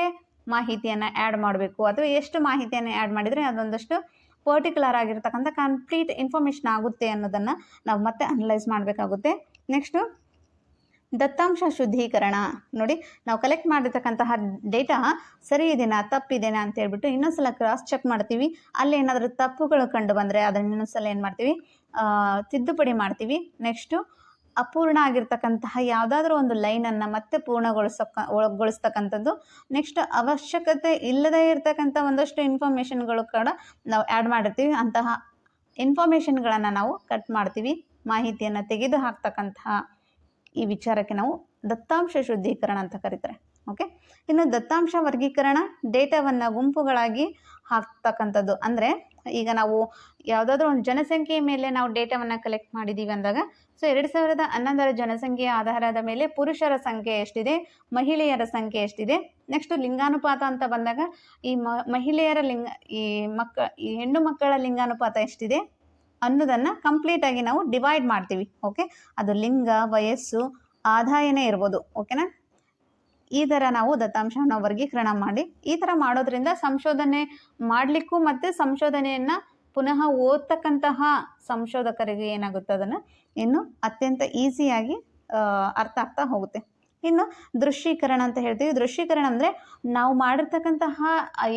ಮಾಹಿತಿಯನ್ನು ಆ್ಯಡ್ ಮಾಡಬೇಕು ಅಥವಾ ಎಷ್ಟು ಮಾಹಿತಿಯನ್ನು ಆ್ಯಡ್ ಮಾಡಿದರೆ ಅದೊಂದಷ್ಟು ಪರ್ಟಿಕ್ಯುಲರ್ ಆಗಿರ್ತಕ್ಕಂಥ ಕಂಪ್ಲೀಟ್ ಇನ್ಫಾರ್ಮೇಷನ್ ಆಗುತ್ತೆ ಅನ್ನೋದನ್ನು ನಾವು ಮತ್ತೆ ಅನಲೈಸ್ ಮಾಡಬೇಕಾಗುತ್ತೆ. ನೆಕ್ಸ್ಟು ದತ್ತಾಂಶ ಶುದ್ಧೀಕರಣ. ನೋಡಿ, ನಾವು ಕಲೆಕ್ಟ್ ಮಾಡಿರ್ತಕ್ಕಂತಹ ಡೇಟಾ ಸರಿ ಇದೆಯಾ ತಪ್ಪಿದೆನಾ ಅಂತ ಹೇಳ್ಬಿಟ್ಟು ಇನ್ನೊಂದ್ಸಲ ಕ್ರಾಸ್ ಚೆಕ್ ಮಾಡ್ತೀವಿ. ಅಲ್ಲಿ ಏನಾದರೂ ತಪ್ಪುಗಳು ಕಂಡು ಬಂದರೆ ಅದನ್ನು ಇನ್ನೊಂದ್ಸಲ ಏನು ಮಾಡ್ತೀವಿ? ತಿದ್ದುಪಡಿ ಮಾಡ್ತೀವಿ. ನೆಕ್ಸ್ಟು ಅಪೂರ್ಣ ಆಗಿರ್ತಕ್ಕಂತಹ ಯಾವುದಾದ್ರೂ ಒಂದು ಲೈನನ್ನು ಮತ್ತೆ ಪೂರ್ಣಗೊಳಿಸಕ್ಕ ಒಳಗೊಳಿಸ್ತಕ್ಕಂಥದ್ದು. ನೆಕ್ಸ್ಟ್ ಅವಶ್ಯಕತೆ ಇಲ್ಲದೇ ಇರತಕ್ಕಂಥ ಒಂದಷ್ಟು ಇನ್ಫಾರ್ಮೇಷನ್ಗಳು ಕೂಡ ನಾವು ಆ್ಯಡ್ ಮಾಡಿರ್ತೀವಿ. ಅಂತಹ ಇನ್ಫಾರ್ಮೇಷನ್ಗಳನ್ನು ನಾವು ಕಟ್ ಮಾಡ್ತೀವಿ. ಮಾಹಿತಿಯನ್ನು ತೆಗೆದು ಹಾಕ್ತಕ್ಕಂತಹ ಈ ವಿಚಾರಕ್ಕೆ ನಾವು ದತ್ತಾಂಶ ಶುದ್ಧೀಕರಣ ಅಂತ ಕರೀತಾರೆ. ಓಕೆ ಇನ್ನು ದತ್ತಾಂಶ ವರ್ಗೀಕರಣ ಡೇಟಾವನ್ನು ಗುಂಪುಗಳಾಗಿ ಹಾಕ್ತಕ್ಕಂಥದ್ದು. ಅಂದರೆ ಈಗ ನಾವು ಯಾವುದಾದ್ರೂ ಒಂದು ಜನಸಂಖ್ಯೆಯ ಮೇಲೆ ನಾವು ಡೇಟಾವನ್ನು ಕಲೆಕ್ಟ್ ಮಾಡಿದ್ದೀವಿ ಅಂದಾಗ ಸೊ ಎರಡು ಸಾವಿರದ ಹನ್ನೊಂದರ ಜನಸಂಖ್ಯೆಯ ಆಧಾರದ ಮೇಲೆ ಪುರುಷರ ಸಂಖ್ಯೆ ಎಷ್ಟಿದೆ, ಮಹಿಳೆಯರ ಸಂಖ್ಯೆ ಎಷ್ಟಿದೆ ನೆಕ್ಸ್ಟು ಲಿಂಗಾನುಪಾತ ಅಂತ ಬಂದಾಗ ಈ ಮಹಿಳೆಯರ ಲಿಂಗ, ಈ ಮಕ್ಕ, ಈ ಹೆಣ್ಣು ಮಕ್ಕಳ ಲಿಂಗಾನುಪಾತ ಎಷ್ಟಿದೆ ಅನ್ನೋದನ್ನು ಕಂಪ್ಲೀಟಾಗಿ ನಾವು ಡಿವೈಡ್ ಮಾಡ್ತೀವಿ ಓಕೆ ಅದು ಲಿಂಗ, ವಯಸ್ಸು, ಆದಾಯನೇ ಇರ್ಬೋದು ಓಕೆನಾ ಈ ಥರ ನಾವು ದತ್ತಾಂಶವನ್ನು ವರ್ಗೀಕರಣ ಮಾಡಿ, ಈ ಥರ ಮಾಡೋದ್ರಿಂದ ಸಂಶೋಧನೆ ಮಾಡಲಿಕ್ಕೂ ಮತ್ತು ಸಂಶೋಧನೆಯನ್ನು ಪುನಃ ಓದ್ತಕ್ಕಂತಹ ಸಂಶೋಧಕರಿಗೆ ಏನಾಗುತ್ತೆ ಅದನ್ನು ಇನ್ನು ಅತ್ಯಂತ ಈಸಿಯಾಗಿ ಅರ್ಥ ಆಗ್ತಾ ಹೋಗುತ್ತೆ. ಇನ್ನು ದೃಶ್ಯೀಕರಣ ಅಂತ ಹೇಳ್ತೀವಿ. ದೃಶ್ಯೀಕರಣ ಅಂದರೆ ನಾವು ಮಾಡಿರ್ತಕ್ಕಂತಹ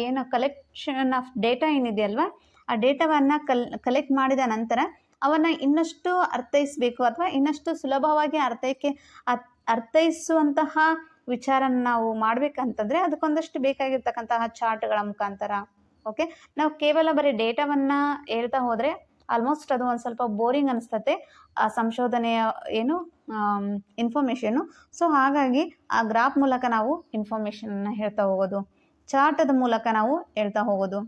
ಏನು ಕಲೆಕ್ಷನ್ ಆಫ್ ಡೇಟಾ ಏನಿದೆಯಲ್ವಾ ಆ ಡೇಟಾವನ್ನು ಕಲ್ ಕಲೆಕ್ಟ್ ಮಾಡಿದ ನಂತರ ಅವನ್ನು ಇನ್ನಷ್ಟು ಅರ್ಥೈಸಬೇಕು ಅಥವಾ ಇನ್ನಷ್ಟು ಸುಲಭವಾಗಿ ಅರ್ಥೈಕೆ ಅರ್ಥೈಸುವಂತಹ ವಿಚಾರನ ನಾವು ಮಾಡಬೇಕಂತಂದರೆ ಅದಕ್ಕೊಂದಷ್ಟು ಬೇಕಾಗಿರ್ತಕ್ಕಂತಹ ಚಾರ್ಟ್ಗಳ ಮುಖಾಂತರ, ಓಕೆ? ನಾವು ಕೇವಲ ಬರೀ ಡೇಟಾವನ್ನು ಹೇಳ್ತಾ ಹೋದರೆ ಆಲ್ಮೋಸ್ಟ್ ಅದು ಒಂದು ಸ್ವಲ್ಪ ಬೋರಿಂಗ್ ಅನಿಸ್ತತೆ, ಆ ಸಂಶೋಧನೆಯ ಏನು ಇನ್ಫಾರ್ಮೇಷನ್ನು. ಸೊ ಹಾಗಾಗಿ ಆ ಗ್ರಾಫ್ ಮೂಲಕ ನಾವು ಇನ್ಫಾರ್ಮೇಷನನ್ನು ಹೇಳ್ತಾ ಹೋಗೋದು, ಚಾರ್ಟದ ಮೂಲಕ ನಾವು ಹೇಳ್ತಾ ಹೋಗೋದು.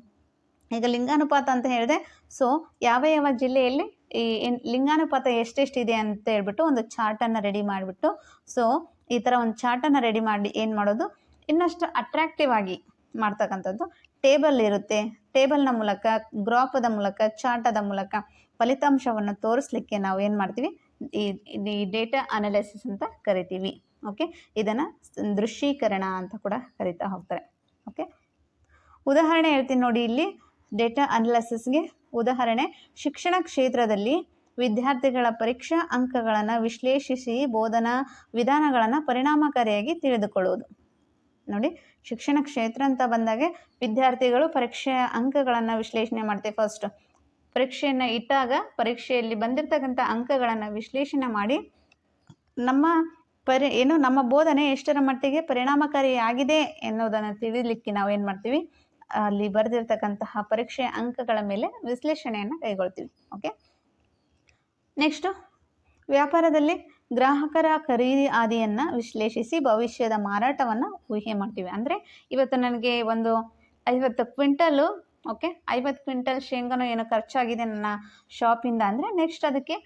ಈಗ ಲಿಂಗಾನುಪಾತ ಅಂತ ಹೇಳಿದೆ ಸೊ ಯಾವ ಯಾವ ಜಿಲ್ಲೆಯಲ್ಲಿ ಈ ಲಿಂಗಾನುಪಾತ ಎಷ್ಟೆಷ್ಟಿದೆ ಅಂತ ಹೇಳ್ಬಿಟ್ಟು ಒಂದು ಚಾರ್ಟನ್ನು ರೆಡಿ ಮಾಡಿಬಿಟ್ಟು ಸೊ ಈ ಥರ ಒಂದು ಚಾರ್ಟನ್ನು ರೆಡಿ ಮಾಡಿ ಏನು ಮಾಡೋದು? ಇನ್ನಷ್ಟು ಅಟ್ರಾಕ್ಟಿವ್ ಆಗಿ ಮಾಡ್ತಕ್ಕಂಥದ್ದು ಟೇಬಲ್ ಇರುತ್ತೆ. ಟೇಬಲ್ನ ಮೂಲಕ ಗ್ರಾಫದ ಮೂಲಕ ಚಾರ್ಟದ ಮೂಲಕ ಫಲಿತಾಂಶವನ್ನು ತೋರಿಸ್ಲಿಕ್ಕೆ ನಾವು ಏನು ಮಾಡ್ತೀವಿ? ಈ ಡೇಟಾ ಅನಾಲಿಸಿಸ್ ಅಂತ ಕರಿತೀವಿ. ಓಕೆ ಇದನ್ನು ದೃಶ್ಯೀಕರಣ ಅಂತ ಕೂಡ ಕರಿತಾ ಹೋಗ್ತಾರೆ. ಓಕೆ ಉದಾಹರಣೆ ಹೇಳ್ತೀನಿ ನೋಡಿ ಇಲ್ಲಿ. ಡೇಟಾ ಅನಾಲಿಸಿಸ್ಗೆ ಉದಾಹರಣೆ. ಶಿಕ್ಷಣ ಕ್ಷೇತ್ರದಲ್ಲಿ ವಿದ್ಯಾರ್ಥಿಗಳ ಪರೀಕ್ಷಾ ಅಂಕಗಳನ್ನು ವಿಶ್ಲೇಷಿಸಿ ಬೋಧನಾ ವಿಧಾನಗಳನ್ನು ಪರಿಣಾಮಕಾರಿಯಾಗಿ ತಿಳಿದುಕೊಳ್ಳುವುದು. ನೋಡಿ, ಶಿಕ್ಷಣ ಕ್ಷೇತ್ರ ಅಂತ ಬಂದಾಗ ವಿದ್ಯಾರ್ಥಿಗಳು ಪರೀಕ್ಷೆಯ ಅಂಕಗಳನ್ನು ವಿಶ್ಲೇಷಣೆ ಮಾಡ್ತೇವೆ ಫಸ್ಟ್ ಪರೀಕ್ಷೆಯನ್ನು ಇಟ್ಟಾಗ ಪರೀಕ್ಷೆಯಲ್ಲಿ ಬಂದಿರತಕ್ಕಂಥ ಅಂಕಗಳನ್ನು ವಿಶ್ಲೇಷಣೆ ಮಾಡಿ ನಮ್ಮ ಪರಿ, ಏನು ನಮ್ಮ ಬೋಧನೆ ಎಷ್ಟರ ಮಟ್ಟಿಗೆ ಪರಿಣಾಮಕಾರಿಯಾಗಿದೆ ಎನ್ನುವುದನ್ನು ತಿಳಿಲಿಕ್ಕೆ ನಾವು ಏನು ಮಾಡ್ತೀವಿ? ಅಲ್ಲಿ ಬರೆದಿರ್ತಕ್ಕಂತಹ ಪರೀಕ್ಷೆಯ ಅಂಕಗಳ ಮೇಲೆ ವಿಶ್ಲೇಷಣೆಯನ್ನು ಕೈಗೊಳ್ತೀವಿ ಓಕೆ ನೆಕ್ಸ್ಟು ವ್ಯಾಪಾರದಲ್ಲಿ ಗ್ರಾಹಕರ ಖರೀದಿ ಆದಿಯನ್ನು ವಿಶ್ಲೇಷಿಸಿ ಭವಿಷ್ಯದ ಮಾರಾಟವನ್ನು ಊಹೆ ಮಾಡ್ತೀವಿ. ಅಂದರೆ ಇವತ್ತು ನನಗೆ ಒಂದು ಐವತ್ತು ಕ್ವಿಂಟಲು ಓಕೆ ಐವತ್ತು ಕ್ವಿಂಟಲ್ ಶೇಂಗಾನು ಏನು ಖರ್ಚಾಗಿದೆ ನನ್ನ ಶಾಪಿಂದ ಅಂದರೆ ನೆಕ್ಸ್ಟ್ ಅದಕ್ಕೆ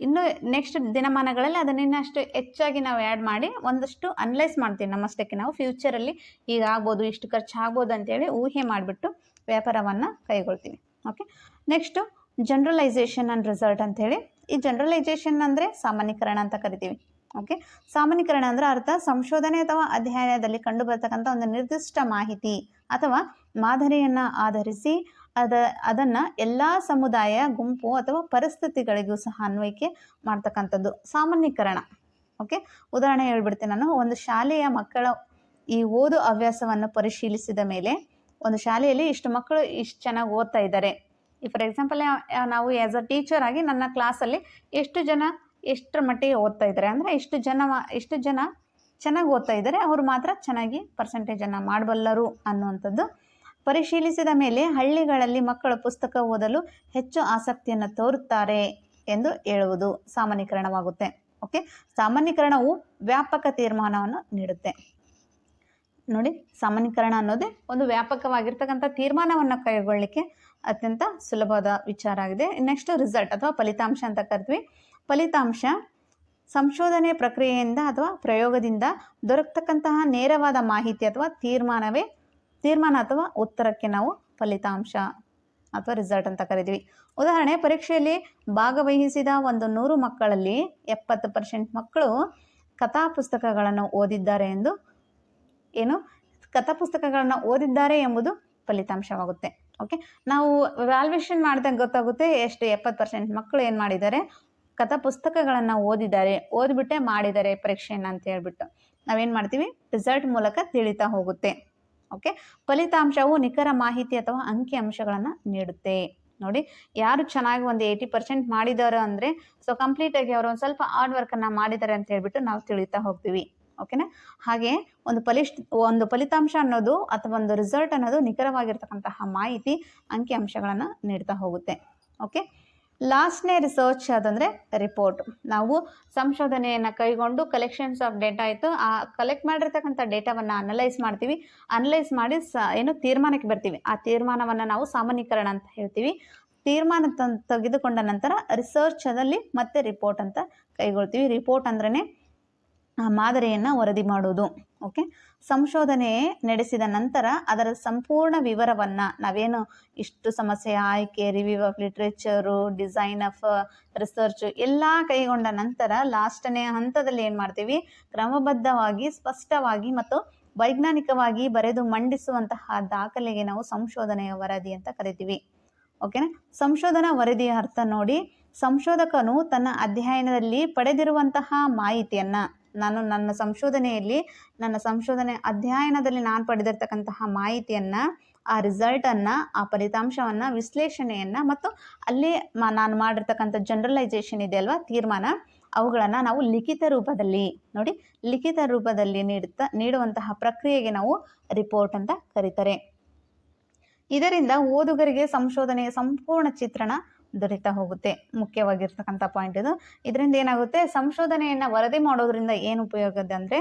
ಇನ್ನು ನೆಕ್ಸ್ಟ್ ದಿನಮಾನಗಳಲ್ಲಿ ಅದನ್ನ ಇನ್ನಷ್ಟು ಹೆಚ್ಚಾಗಿ ನಾವು ಆ್ಯಡ್ ಮಾಡಿ ಒಂದಷ್ಟು ಅನಲೈಸ್ ಮಾಡ್ತೀವಿ. ನಮ್ಮಷ್ಟಕ್ಕೆ ನಾವು ಫ್ಯೂಚರಲ್ಲಿ ಈಗ ಆಗ್ಬೋದು, ಇಷ್ಟು ಖರ್ಚು ಆಗ್ಬೋದು ಅಂತೇಳಿ ಊಹೆ ಮಾಡಿಬಿಟ್ಟು ವ್ಯಾಪಾರವನ್ನು ಕೈಗೊಳ್ತೀವಿ. Okay next generalisation and result ಅಂಥೇಳಿ ಈ ಜನರಲೈಸೇಷನ್ ಅಂದರೆ ಸಾಮಾನ್ಯೀಕರಣ ಅಂತ ಕರಿತೀವಿ. ಓಕೆ ಸಾಮಾನ್ಯೀಕರಣ ಅಂದರೆ ಅರ್ಥ ಸಂಶೋಧನೆ ಅಥವಾ ಅಧ್ಯಯನದಲ್ಲಿ ಕಂಡುಬರ್ತಕ್ಕಂಥ ಒಂದು ನಿರ್ದಿಷ್ಟ ಮಾಹಿತಿ ಅಥವಾ ಮಾದರಿಯನ್ನು ಆಧರಿಸಿ ಅದ, ಅದನ್ನು ಎಲ್ಲ ಸಮುದಾಯ ಗುಂಪು ಅಥವಾ ಪರಿಸ್ಥಿತಿಗಳಿಗೂ ಸಹ ಅನ್ವಯಿಕೆ ಮಾಡ್ತಕ್ಕಂಥದ್ದು. ಸಾಮಾನ್ಯೀಕರಣ. ಓಕೆ ಉದಾಹರಣೆ ಹೇಳ್ಬಿಡ್ತೀನಿ ನಾನು. ಒಂದು ಶಾಲೆಯ ಮಕ್ಕಳ ಈ ಓದು ಹವ್ಯಾಸವನ್ನು ಪರಿಶೀಲಿಸಿದ ಮೇಲೆ ಒಂದು ಶಾಲೆಯಲ್ಲಿ ಇಷ್ಟು ಮಕ್ಕಳು ಇಷ್ಟು ಚೆನ್ನಾಗಿ ಓದ್ತಾ ಇದ್ದಾರೆ. ಈ ಫಾರ್ ಎಕ್ಸಾಂಪಲ್ ನಾವು ಆ್ಯಸ್ ಅ ಟೀಚರ್ ಆಗಿ ನನ್ನ ಕ್ಲಾಸಲ್ಲಿ ಎಷ್ಟು ಜನ ಎಷ್ಟರ ಮಟ್ಟಿಗೆ ಓದ್ತಾ ಇದ್ದಾರೆ ಅಂದರೆ ಇಷ್ಟು ಜನ ಇಷ್ಟು ಜನ ಚೆನ್ನಾಗಿ ಓದ್ತಾ ಇದ್ದಾರೆ. ಅವರು ಮಾತ್ರ ಚೆನ್ನಾಗಿ ಪರ್ಸೆಂಟೇಜನ್ನು ಮಾಡಬಲ್ಲರು ಅನ್ನುವಂಥದ್ದು ಪರಿಶೀಲಿಸಿದ ಮೇಲೆ ಹಳ್ಳಿಗಳಲ್ಲಿ ಮಕ್ಕಳು ಪುಸ್ತಕ ಓದಲು ಹೆಚ್ಚು ಆಸಕ್ತಿಯನ್ನು ತೋರುತ್ತಾರೆ ಎಂದು ಹೇಳುವುದು ಸಾಮಾನ್ಯೀಕರಣವಾಗುತ್ತೆ. ಓಕೆ? ಸಾಮಾನ್ಯೀಕರಣವು ವ್ಯಾಪಕ ತೀರ್ಮಾನವನ್ನು ನೀಡುತ್ತೆ. ನೋಡಿ, ಸಾಮಾನ್ಯೀಕರಣ ಅನ್ನೋದೇ ಒಂದು ವ್ಯಾಪಕವಾಗಿರ್ತಕ್ಕಂಥ ತೀರ್ಮಾನವನ್ನು ಕೈಗೊಳ್ಳಲಿಕ್ಕೆ ಅತ್ಯಂತ ಸುಲಭವಾದ ವಿಚಾರ ಆಗಿದೆ. ನೆಕ್ಸ್ಟ್ ರಿಸಲ್ಟ್ ಅಥವಾ ಫಲಿತಾಂಶ ಅಂತ ಕರಿತೀವಿ ಫಲಿತಾಂಶ, ಸಂಶೋಧನೆ ಪ್ರಕ್ರಿಯೆಯಿಂದ ಅಥವಾ ಪ್ರಯೋಗದಿಂದ ದೊರಕತಕ್ಕಂತಹ ನೇರವಾದ ಮಾಹಿತಿ ಅಥವಾ ತೀರ್ಮಾನವೇ ತೀರ್ಮಾನ ಅಥವಾ ಉತ್ತರಕ್ಕೆ ನಾವು ಫಲಿತಾಂಶ ಅಥವಾ ರಿಸಲ್ಟ್ ಅಂತ ಕರಿತೀವಿ. ಉದಾಹರಣೆ, ಪರೀಕ್ಷೆಯಲ್ಲಿ ಭಾಗವಹಿಸಿದ ಒಂದು ನೂರು ಮಕ್ಕಳಲ್ಲಿ ಎಪ್ಪತ್ತು ಪರ್ಸೆಂಟ್ ಮಕ್ಕಳು ಕಥಾ ಪುಸ್ತಕಗಳನ್ನು ಓದಿದ್ದಾರೆ ಎಂದು ಏನು? ಕಥಾ ಪುಸ್ತಕಗಳನ್ನು ಓದಿದ್ದಾರೆ ಎಂಬುದು ಫಲಿತಾಂಶವಾಗುತ್ತೆ. ಓಕೆ ನಾವು ವ್ಯಾಲ್ಯೂಷನ್ ಮಾಡಿದಾಗ ಗೊತ್ತಾಗುತ್ತೆ ಎಷ್ಟು ಎಪ್ಪತ್ತು ಪರ್ಸೆಂಟ್ ಮಕ್ಕಳು ಏನು ಮಾಡಿದ್ದಾರೆ? ಕಥಾ ಪುಸ್ತಕಗಳನ್ನು ಓದಿದ್ದಾರೆ, ಓದಿಬಿಟ್ಟೆ ಮಾಡಿದ್ದಾರೆ ಪರೀಕ್ಷೆಯನ್ನು ಅಂತ ಹೇಳ್ಬಿಟ್ಟು. ನಾವೇನು ಮಾಡ್ತೀವಿ? ರಿಸಲ್ಟ್ ಮೂಲಕ ತಿಳಿತಾ ಹೋಗುತ್ತೆ. ಓಕೆ? ಫಲಿತಾಂಶವು ನಿಖರ ಮಾಹಿತಿ ಅಥವಾ ಅಂಕಿ ಅಂಶಗಳನ್ನು ನೀಡುತ್ತೆ. ನೋಡಿ, ಯಾರು ಚೆನ್ನಾಗಿ ಒಂದು ಏಯ್ಟಿ ಪರ್ಸೆಂಟ್ ಮಾಡಿದಾರ ಅಂದರೆ ಸೊ ಕಂಪ್ಲೀಟಾಗಿ ಅವರು ಒಂದು ಸ್ವಲ್ಪ ಹಾರ್ಡ್ ವರ್ಕನ್ನು ಮಾಡಿದ್ದಾರೆ ಅಂತ ಹೇಳ್ಬಿಟ್ಟು ನಾವು ತಿಳಿತಾ ಹೋಗ್ತೀವಿ. ಓಕೆನಾ? ಹಾಗೆ ಒಂದು ಫಲಿಶ್ ಒಂದು ಫಲಿತಾಂಶ ಅನ್ನೋದು ಅಥವಾ ಒಂದು ರಿಸಲ್ಟ್ ಅನ್ನೋದು ನಿಖರವಾಗಿರ್ತಕ್ಕಂತಹ ಮಾಹಿತಿ, ಅಂಕಿ ಅಂಶಗಳನ್ನು ನೀಡ್ತಾ ಹೋಗುತ್ತೆ. ಓಕೆ? ಲಾಸ್ಟ್ನೇ ರಿಸರ್ಚ್ ಅದಂದರೆ ರಿಪೋರ್ಟ್ ನಾವು ಸಂಶೋಧನೆಯನ್ನು ಕೈಗೊಂಡು ಕಲೆಕ್ಷನ್ಸ್ ಆಫ್ ಡೇಟಾ ಆಯಿತು ಆ ಕಲೆಕ್ಟ್ ಮಾಡಿರ್ತಕ್ಕಂಥ ಡೇಟಾವನ್ನು ಅನಲೈಸ್ ಮಾಡ್ತೀವಿ. ಅನಲೈಸ್ ಮಾಡಿ ಸ, ಏನು ತೀರ್ಮಾನಕ್ಕೆ ಬರ್ತೀವಿ. ಆ ತೀರ್ಮಾನವನ್ನು ನಾವು ಸಾಮಾನ್ಯೀಕರಣ ಅಂತ ಹೇಳ್ತೀವಿ. ತೀರ್ಮಾನ ತಂದು ತೆಗೆದುಕೊಂಡ ನಂತರ ರಿಸರ್ಚ್ ಅದಲ್ಲಿ ಮತ್ತೆ ರಿಪೋರ್ಟ್ ಅಂತ ಕೈಗೊಳ್ತೀವಿ. ರಿಪೋರ್ಟ್ ಅಂದ್ರೇ ಮಾದರಿಯನ್ನು ವರದಿ ಮಾಡುವುದು ಓಕೆ? ಸಂಶೋಧನೆ ನಡೆಸಿದ ನಂತರ ಅದರ ಸಂಪೂರ್ಣ ವಿವರವನ್ನು ನಾವೇನು ಇಷ್ಟು ಸಮಸ್ಯೆ ಆಯ್ಕೆ review of literature, design of research ಎಲ್ಲ ಕೈಗೊಂಡ ನಂತರ ಲಾಸ್ಟನೇ ಹಂತದಲ್ಲಿ ಏನು ಮಾಡ್ತೀವಿ? ಕ್ರಮಬದ್ಧವಾಗಿ, ಸ್ಪಷ್ಟವಾಗಿ ಮತ್ತು ವೈಜ್ಞಾನಿಕವಾಗಿ ಬರೆದು ಮಂಡಿಸುವಂತಹ ದಾಖಲೆಗೆ ನಾವು ಸಂಶೋಧನೆಯ ವರದಿ ಅಂತ ಕರಿತೀವಿ. ಓಕೆನಾ ಸಂಶೋಧನಾ ವರದಿಯ ಅರ್ಥ ನೋಡಿ, ಸಂಶೋಧಕನು ತನ್ನ ಅಧ್ಯಯನದಲ್ಲಿ ಪಡೆದಿರುವಂತಹ ಮಾಹಿತಿಯನ್ನು ನಾನು ನನ್ನ ಸಂಶೋಧನೆಯಲ್ಲಿ, ನನ್ನ ಸಂಶೋಧನೆ ಅಧ್ಯಯನದಲ್ಲಿ ನಾನು ಪಡೆದಿರ್ತಕ್ಕಂತಹ ಮಾಹಿತಿಯನ್ನು, ಆ ರಿಸಲ್ಟನ್ನು ಆ ಫಲಿತಾಂಶವನ್ನು, ವಿಶ್ಲೇಷಣೆಯನ್ನು ಮತ್ತು ಅಲ್ಲಿ ಮ ನಾನು ಮಾಡಿರ್ತಕ್ಕಂಥ ಜನರಲೈಸೇಷನ್ ಇದೆ ಅಲ್ವಾ, ತೀರ್ಮಾನ, ಅವುಗಳನ್ನು ನಾವು ಲಿಖಿತ ರೂಪದಲ್ಲಿ ನೋಡಿ, ಲಿಖಿತ ರೂಪದಲ್ಲಿ ನೀಡುತ್ತಾ ನೀಡುವಂತಹ ಪ್ರಕ್ರಿಯೆಗೆ ನಾವು ರಿಪೋರ್ಟ್ ಅಂತ ಕರೀತಾರೆ. ಇದರಿಂದ ಓದುಗರಿಗೆ ಸಂಶೋಧನೆಯ ಸಂಪೂರ್ಣ ಚಿತ್ರಣ ದೊರೀತಾ ಹೋಗುತ್ತೆ. ಮುಖ್ಯವಾಗಿರ್ತಕ್ಕಂಥ ಪಾಯಿಂಟ್ ಇದು. ಇದರಿಂದ ಏನಾಗುತ್ತೆ? ಸಂಶೋಧನೆಯನ್ನು ವರದಿ ಮಾಡೋದ್ರಿಂದ ಏನು ಉಪಯೋಗ ಅಂದರೆ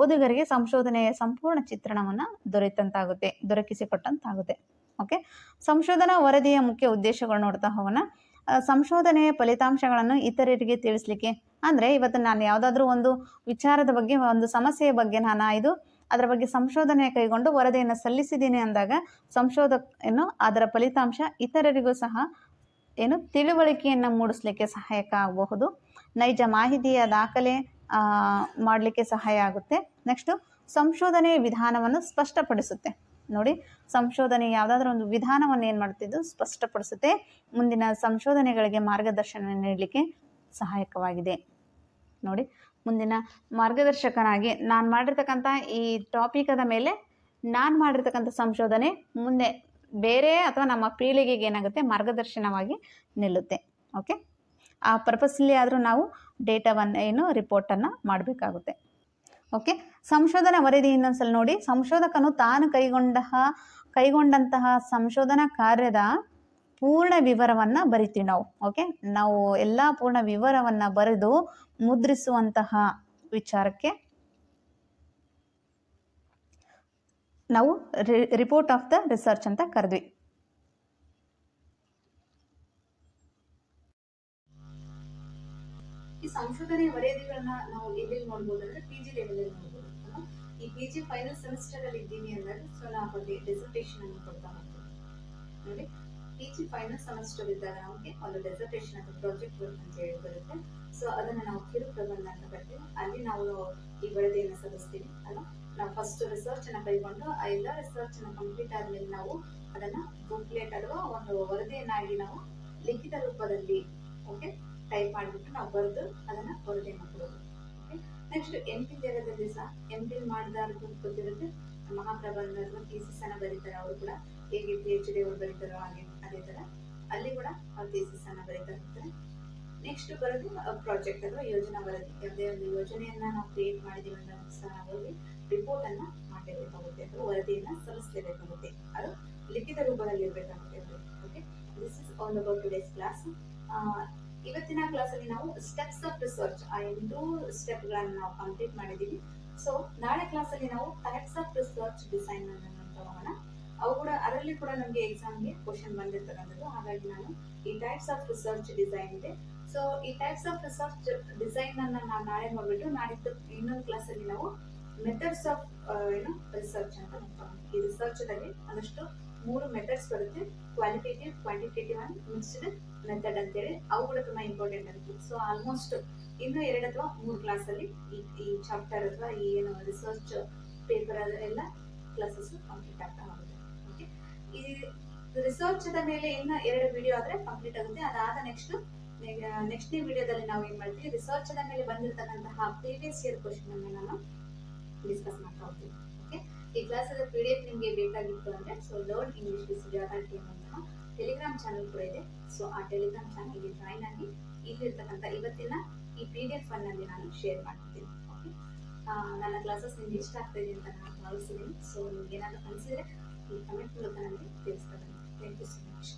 ಓದುಗರಿಗೆ ಸಂಶೋಧನೆಯ ಸಂಪೂರ್ಣ ಚಿತ್ರಣವನ್ನು ದೊರೆತಂತಾಗುತ್ತೆ, ದೊರಕಿಸಿಕೊಟ್ಟಂತಾಗುತ್ತೆ. ಓಕೆ ಸಂಶೋಧನಾ ವರದಿಯ ಮುಖ್ಯ ಉದ್ದೇಶಗಳು ನೋಡ್ತಾ ಹೋಗೋಣ. ಸಂಶೋಧನೆಯ ಫಲಿತಾಂಶಗಳನ್ನು ಇತರರಿಗೆ ತಿಳಿಸ್ಲಿಕ್ಕೆ. ಅಂದರೆ ಇವತ್ತು ನಾನು ಯಾವುದಾದ್ರೂ ಒಂದು ವಿಚಾರದ ಬಗ್ಗೆ, ಒಂದು ಸಮಸ್ಯೆಯ ಬಗ್ಗೆ ನಾನು ಆಯ್ದು ಅದರ ಬಗ್ಗೆ ಸಂಶೋಧನೆ ಕೈಗೊಂಡು ವರದಿಯನ್ನು ಸಲ್ಲಿಸಿದ್ದೀನಿ ಅಂದಾಗ, ಸಂಶೋಧಕ, ಏನು ಅದರ ಫಲಿತಾಂಶ ಇತರರಿಗೂ ಸಹ ಏನು ತಿಳುವಳಿಕೆಯನ್ನು ಮೂಡಿಸ್ಲಿಕ್ಕೆ ಸಹಾಯಕ ಆಗಬಹುದು. ನೈಜ ಮಾಹಿತಿಯ ದಾಖಲೆ ಮಾಡಲಿಕ್ಕೆ ಸಹಾಯ ಆಗುತ್ತೆ. ನೆಕ್ಸ್ಟು ಸಂಶೋಧನೆ ವಿಧಾನವನ್ನು ಸ್ಪಷ್ಟಪಡಿಸುತ್ತೆ. ನೋಡಿ, ಸಂಶೋಧನೆ ಯಾವುದಾದ್ರೂ ಒಂದು ವಿಧಾನವನ್ನು ಏನು ಮಾಡ್ತಿದ್ದು? ಸ್ಪಷ್ಟಪಡಿಸುತ್ತೆ. ಮುಂದಿನ ಸಂಶೋಧನೆಗಳಿಗೆ ಮಾರ್ಗದರ್ಶನ ನೀಡಲಿಕ್ಕೆ ಸಹಾಯಕವಾಗಿದೆ. ನೋಡಿ, ಮುಂದಿನ ಮಾರ್ಗದರ್ಶಕನಾಗಿ ನಾನು ಮಾಡಿರ್ತಕ್ಕಂಥ ಈ ಟಾಪಿಕದ ಮೇಲೆ ನಾನು ಮಾಡಿರ್ತಕ್ಕಂಥ ಸಂಶೋಧನೆ ಮುಂದೆ ಬೇರೆ ಅಥವಾ ನಮ್ಮ ಪೀಳಿಗೆಗೆ ಏನಾಗುತ್ತೆ? ಮಾರ್ಗದರ್ಶನವಾಗಿ ನಿಲ್ಲುತ್ತೆ. ಓಕೆ ಆ ಪರ್ಪಸ್ಲಿ ಆದರೂ ನಾವು ಡೇಟಾವನ್ನು ಏನು ರಿಪೋರ್ಟನ್ನು ಮಾಡಬೇಕಾಗುತ್ತೆ. ಓಕೆ ಸಂಶೋಧನಾ ವರದಿ ಇನ್ನೊಂದ್ಸಲ ನೋಡಿ. ಸಂಶೋಧಕನು ತಾನು ಕೈಗೊಂಡ ಕೈಗೊಂಡಂತಹ ಸಂಶೋಧನಾ ಕಾರ್ಯದ ಪೂರ್ಣ ವಿವರವನ್ನು ಬರಿತೀವಿ ನಾವು. ಓಕೆ ನಾವು ಎಲ್ಲ ಪೂರ್ಣ ವಿವರವನ್ನು ಬರೆದು ಮುದ್ರಿಸುವಂತಹ ವಿಚಾರಕ್ಕೆ ನಾವು ರಿಪೋರ್ಟ್ ಆಫ್ ದ ರಿಸರ್ಚ್ ಅಂತ ಕರೆದ್ವಿ. ಈ ಸಂಶೋಧನೆ ವರದಿಗಳನ್ನ ನಾವು ಎಲ್ಲಿ ನೋಡ್ಬೋದಂದ್ರೆ ಪಿ ಜಿ ಲೆವೆಲಲ್ಲಿ ನೋಡ್ಬೋದು. ಈ ಪಿ ಜಿ ಫೈನಲ್ ಸೆಮಿಸ್ಟರ್ ಅಲ್ಲಿ ಇದ್ದೀನಿ ಅಂದ್ರೆ ಸೊ ನಾವು ಡೆಸರ್ಟೇಷನ್ ಅನ್ನು ಕೊಡ್ತಾ ಹೋಗ್ತೀವಿ ನೋಡಿ. ಪಿ ಜಿ ಫೈನಲ್ ಸೆಮಿಸ್ಟರ್ ಇದ್ದಾಗ ನಮಗೆ ಒಂದು ಡೆಸರ್ಟೇಷನ್ ಅಥವಾ ಪ್ರಾಜೆಕ್ಟ್ ವರ್ಕ್ ಅಂತ ಹೇಳಿ ಬರುತ್ತೆ. ಸೊ ಅದನ್ನ ನಾವು ಕಿರು ಪ್ರಬಂಧ ಅಂತ ಕರಿತೀವಿ. ಅಲ್ಲಿ ನಾವು ಈ ವರದಿಯನ್ನು ಸಲ್ಲಿಸ್ತೀವಿ, ಅಲ್ವಾ? ನಾವು ಫಸ್ಟ್ ರಿಸರ್ಚ್ ಅನ್ನ ಕೈಗೊಂಡು, ಆ ಎಲ್ಲ ರಿಸರ್ಚ್ ಅನ್ನ ಕಂಪ್ಲೀಟ್ ಆದ್ಮೇಲೆ ನಾವು ಅದನ್ನ ಬುಕ್ಲೆಟ್ ಅಥವಾ ಒಂದು ವರದಿಯನ್ನಾಗಿ ನಾವು ಲಿಖಿತ ರೂಪದಲ್ಲಿ ಓಕೆ ಟೈಪ್ ಮಾಡಿಬಿಟ್ಟು ನಾವು ಬರೆದು ಅದನ್ನ ವರದಿಯನ್ನು ಕೊಡೋದು ಓಕೆ ನೆಕ್ಸ್ಟ್ ಎಂ ಪಿ ಲೆವೆಲಲ್ಲಿ ಸಹ ಎಂ ಪಿ ಮಾಡಿದವ್ರಿಗೂ ಗೊತ್ತಿರುತ್ತೆ. ಮಹಾಪ್ರಬಂಧ ಅಥವಾ ಥೀಸಿಸ್ ಅನ್ನ ಬರೀತಾರೆ ಅವರು ಕೂಡ. ಹೇಗೆ ಪಿ ಎಚ್ ಡಿ ಅವರು ಬರೀತಾರೋ ಹಾಗೆ. ಅದೇ ತರ ಅಲ್ಲಿ ಕೂಡ ಅವ್ರು ಥೀಸಿಸ್ ಅನ್ನ ಬರೀತಾ ಇರ್ತಾರೆ. ನೆಕ್ಸ್ಟ್ ಬರೋದು ಪ್ರಾಜೆಕ್ಟ್ ಅಥವಾ ಯೋಜನಾ ವರದಿ. ಯಾವುದೇ ಒಂದು ಯೋಜನೆಯನ್ನ ನಾವು ಕ್ರಿಯೇಟ್ ಮಾಡಿದೀವಿ ಅಂತ ಸಹ ನಾವಲ್ಲಿ ರಿಪೋರ್ಟ್ ಅನ್ನ ಮಾಡಲೇಬೇಕಾಗುತ್ತೆ ಅಥವಾ ವರದಿಯನ್ನ ಸಲ್ಲಿಸಲೇಬೇಕಾಗುತ್ತೆ. ಅದು ಲಿಖಿತ ರೂಪದಲ್ಲಿ ಇರಬೇಕಾಗುತ್ತೆ okay this is all about today's class ಇವತ್ತಿನ ಕ್ಲಾಸಲ್ಲಿ ನಾವು ಸ್ಟೆಪ್ಸ್ ಆಫ್ ರಿಸರ್ಚ್ ಆ ಎಂಟು ಸ್ಟೆಪ್ಗಳನ್ನು ನಾವು ಕಂಪ್ಲೀಟ್ ಮಾಡಿದ್ದೀವಿ ಸೊ ನಾಳೆ ಕ್ಲಾಸಲ್ಲಿ ನಾವು ಟೈಪ್ಸ್ ಆಫ್ ರಿಸರ್ಚ್ ಡಿಸೈನ್ ಅನ್ನು ತಗೋಣ. ಅವು ಕೂಡ, ಅದರಲ್ಲಿ ಕೂಡ ನಮಗೆ ಎಕ್ಸಾಮ್ಗೆ ಕ್ವಶನ್ ಬಂದಿರ್ತಕ್ಕಂಥದ್ದು ಹಾಗಾಗಿ ನಾನು ಈ ಟೈಪ್ಸ್ ಆಫ್ ರಿಸರ್ಚ್ ಡಿಸೈನ್ ಇದೆ. ಸೊ ಈ ಟೈಪ್ಸ್ ಆಫ್ ರಿಸರ್ಚ್ ಡಿಸೈನ್ ಅನ್ನ ನಾನು ನಾಳೆ ನೋಡ್ಬಿಟ್ಟು ನಾಡಿದ್ದು ಇನ್ನೊಂದು ಕ್ಲಾಸಲ್ಲಿ ನಾವು ಮೆಥಡ್ಸ್ ಆಫ್ ಏನು ರಿಸರ್ಚ್ ಅಂತ ಈ ರಿಸರ್ಚ್ ಅಲ್ಲಿ ಒಂದಷ್ಟು ಮೂರು ಮೆಥಡ್ಸ್ ಬರುತ್ತೆ. Qualitative quantitative and mixed method ಅಂತೇಳಿ. ಅವು ಕೂಡ ತುಂಬಾ ಇಂಪಾರ್ಟೆಂಟ್ ಆಗುತ್ತೆ ಸೊ ಆಲ್ಮೋಸ್ಟ್ ಇನ್ನು ಎರಡು ಅಥವಾ ಮೂರು ಕ್ಲಾಸ್ ಅಲ್ಲಿ ಈ ಚಾಪ್ಟರ್ ಅಥವಾ ಈ, ಏನು ರಿಸರ್ಚ್ ಪೇಪರ್ ಎಲ್ಲ ಕ್ಲಾಸಸ್ ಕಂಪ್ಲೀಟ್ ಆಗ್ತಾ ಹೋಗುತ್ತೆ. ಈ ರಿಸರ್ಚ್ ಮೇಲೆ ಇನ್ನ ಎರಡು ವಿಡಿಯೋ ಆದ್ರೆ ಕಂಪ್ಲೀಟ್ ಆಗುತ್ತೆ. ಅದಾದ ನೆಕ್ಸ್ಟ್ ನೆಕ್ಸ್ಟ್ ವಿಡಿಯೋದಲ್ಲಿ ನಾವು ಏನ್ ಮಾಡ್ತೀವಿ? ರಿಸರ್ಚ್ ಮೇಲೆ ಬಂದಿರತಕ್ಕಂತಹ ಪ್ರೀವಿಯಸ್ ಇಯರ್ ಕ್ವಶನ್ ಅನ್ನ ನಾನು ಡಿಸ್ಕಸ್ ಮಾಡ್ತಾ ಹೋಗ್ತೀನಿ. ಓಕೆ ಈ ಕ್ಲಾಸ್ ಪಿ ಡಿ ಎಫ್ ನಿಮಗೆ ಬೇಕಾಗಿತ್ತು ಅಂದ್ರೆ so learn English Sujata team ಅಂತ ಟೆಲಿಗ್ರಾಮ್ ಚಾನಲ್ ಕೂಡ ಇದೆ. ಸೊ ಆ ಟೆಲಿಗ್ರಾಮ್ ಚಾನಲ್ಗೆ ಜಾಯ್ನ್ ಆಗಿ ಇಲ್ಲಿರ್ತಕ್ಕಂಥ ಇವತ್ತಿನ ಈ ಪಿ ಡಿ ಎಫ್ ಅನ್ನಲ್ಲಿ ನಾನು ಶೇರ್ ಮಾಡ್ತೀನಿ. ಓಕೆ ನನ್ನ ಕ್ಲಾಸಸ್ ನಿಮ್ಗೆ ಇಷ್ಟ ಆಗ್ತಾ ಇದೆ ಅಂತ ನಾನು ಭಾವಿಸಿದ್ದೀನಿ ಸೊ ನಿಮ್ಗೆ ಏನಾದರೂ ಅನಿಸಿದ್ರೆ ಈ ಕಮೆಂಟ್ ಮೂಲಕ ನನಗೆ ತಿಳಿಸ್ತಾ ಬನ್ನಿ ಥ್ಯಾಂಕ್ ಯು ಸೊ ಮಚ್